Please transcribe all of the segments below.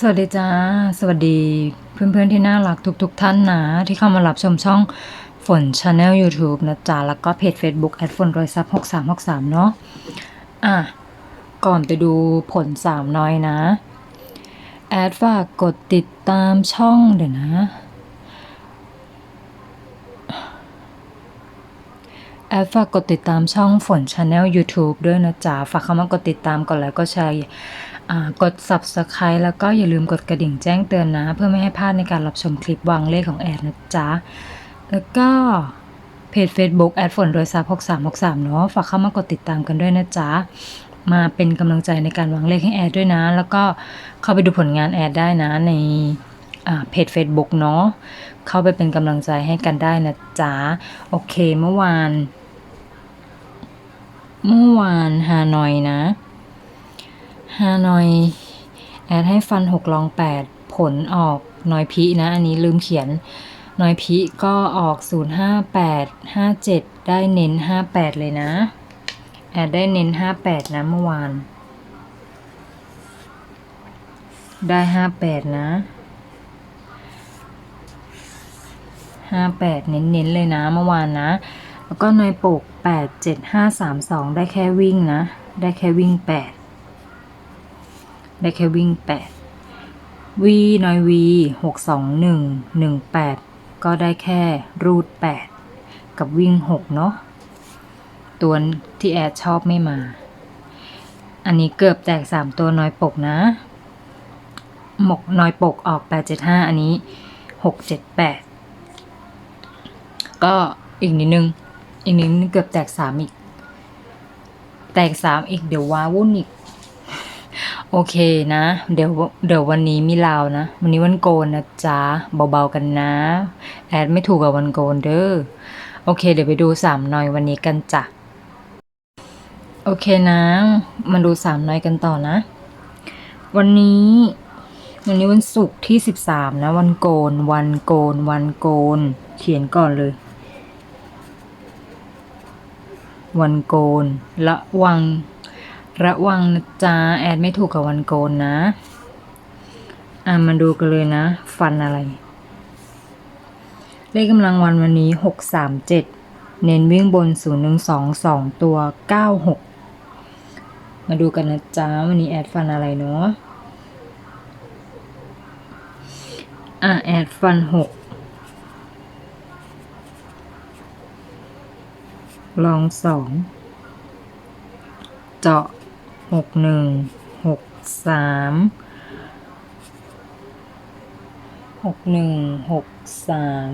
สวัสดีจ้า สวัสดีเพื่อนๆที่น่ารักทุกๆทท่านนะที่เข้ามารับชมช่องฝนชาแนล YouTube นะจ๊ะ แล้วก็เพจ Facebook แอดฝนรอยซับหกสามหกสามเนาะอะ ก่อนไปดูผลสามน้อยนะ แอดฝากกดติดตามช่องเดี๋ยวนะ อดฝากกดติดตามช่องฝนชาแนล YouTube ด้วยนะจ๊ะ ฝากเข้ามากดติดตามกดไลค์ก็แชร์อ่กด Subscribe แล้วก็อย่าลืมกดกระดิ่งแจ้งเตือนนะ เพื่อไม่ให้พลาดในการรับชมคลิปวางเลขของแอดนะจ๊ะ แล้วก็เพจ Facebook แอดฝนโดยซับ6363เนาะฝากเข้ามากดติดตามกันด้วยนะจ๊ะ มาเป็นกำลังใจในการวางเลขให้แอดด้วยนะ แล้วก็เข้าไปดูผลงานแอดได้นะในเพจ Facebook เนาะเข้าไปเป็นกำลังใจให้กันได้นะจ๊ะ โอเคเมื่อวาน เมื่อวานฮานอยนะ ฮานอย แอดให้ฟันหกลองแปดผลออกนอยพีนะ อันนี้ลืมเขียนนอยพีก็ออกศูนย์ห้าแปดห้าเจ็ดได้เน้นห้าแปดเลยนะ แอดได้เน้นห้าแปดนะเมื่อวาน ได้ห้าแปดนะห้าแปดเน้นๆเลยนะเมื่อวานนะ แล้วก็นอยปกแปดเจ็ดห้าสามสองได้แค่วิ่งนะ ได้แค่วิ่งแปดได้แค่วิ่งแปดวีน้อยวีหกสองหนึ่งหนึ่งแปดก็ได้แค่รูดแปดกับวิ่งหกเนาะ ตัวที่แอดชอบไม่มา อันนี้เกือบแตกสามตัวน้อยปกนะ หมกน้อยปกออกแปดเจ็ดห้าอันนี้หกเจ็ดแปดก็อีกนิดนึง อีกนิดนึงเกือบแตกสามอีก แตกสามอีกเดี๋ยวว้าวุ่นอีก โอเคนะ เดี๋ยวเดี๋ยววันนี้มีลาวนะ วันนี้วันโกนนะจ๊ะ เบาๆกันนะ แอดไม่ถูกกับวันโกนเด้อ โอเค เดี๋ยวไปดูสามหน่อยวันนี้กันจ้ะ โอเคนะ มาดูสามหน่อยกันต่อนะ วันนี้วันนี้วันศุกร์ที่สิบสามนะ วันโกน วันโกน วันโกน เขียนก่อนเลย วันโกน ระวัง ระวังนะจ๊ะแอดไม่ถูกกับวันโกนนะ อะมาดูกันเลยนะ ฟันอะไร เลขกำลังวันวันนี้หกสามเจ็ดเน้นวิ่งบนศูนย์หนึ่งสองสองตัวเก้าหกมาดูกันนะจ๊ะวันนี้แอดฟันอะไรเนาะอะแอดฟันหก ลองสอง เจาะหกหนึ่งหกสามหกหนึ่งหกสาม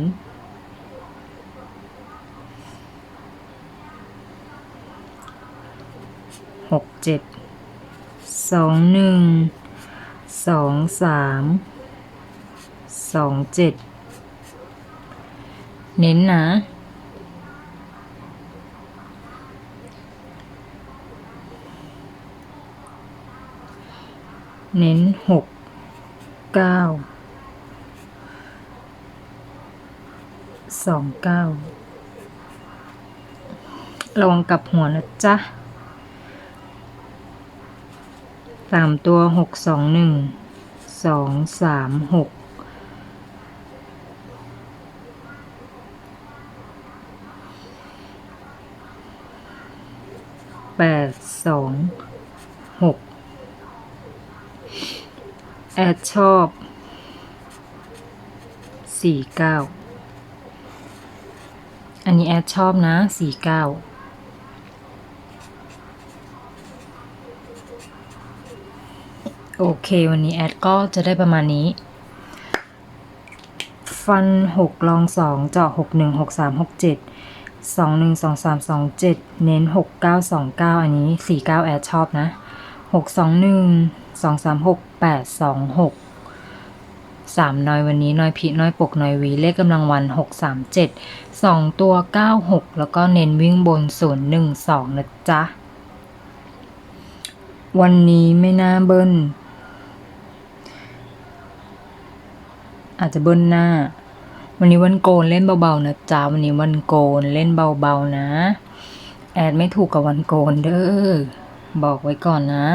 หกเจ็ดสองหนึ่งสองสามสองเจ็ดเน้นนะ เน้นหกเก้าสองเก้าระวังกับหัวนะจ๊ะสามตัวหกสองหนึ่งสองสามหกแปดสองหก แอดชอบสี่เก้าอันนี้แอดชอบนะสี่เก้าโอเค วันนี้แอดก็จะได้ประมาณนี้ ฟันหกลองสองเจาะหกหนึ่งหกสามหกเจ็ดสองหนึ่งสองสามสองเจ็ดเน้นหกเก้าสองเก้าอันนี้สี่เก้าแอดชอบนะ หกสองหนึ่งสองสามหกแปดสองหกสามน้อยวันนี้น้อยพีน้อยปกน้อยวีเลขกำลังวันหกสามเจ็ดสองตัวเก้าหกแล้วก็เน้นวิ่งบนศูนย์หนึ่งสองนะจ๊ะ วันนี้ไม่น่าเบิ้ลอาจจะเบิ้ลหน้า วันนี้วันโกนเล่นเบาๆนะจ๊ะวันนี้วันโกนเล่นเบาๆนะ แอดไม่ถูกกับวันโกนเด้อ บอกไว้ก่อนนะ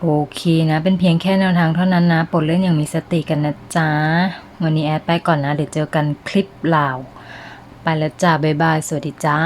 โอเคนะ เป็นเพียงแค่แนวทางเท่านั้นนะปลดเล่นอย่างมีสติกันนะจ๊ะ วันนี้แอดไปก่อนนะ เดี๋ยวเจอกันคลิปลาว ไปแล้วจ้าบ๊ายบาย สวัสดีจ้า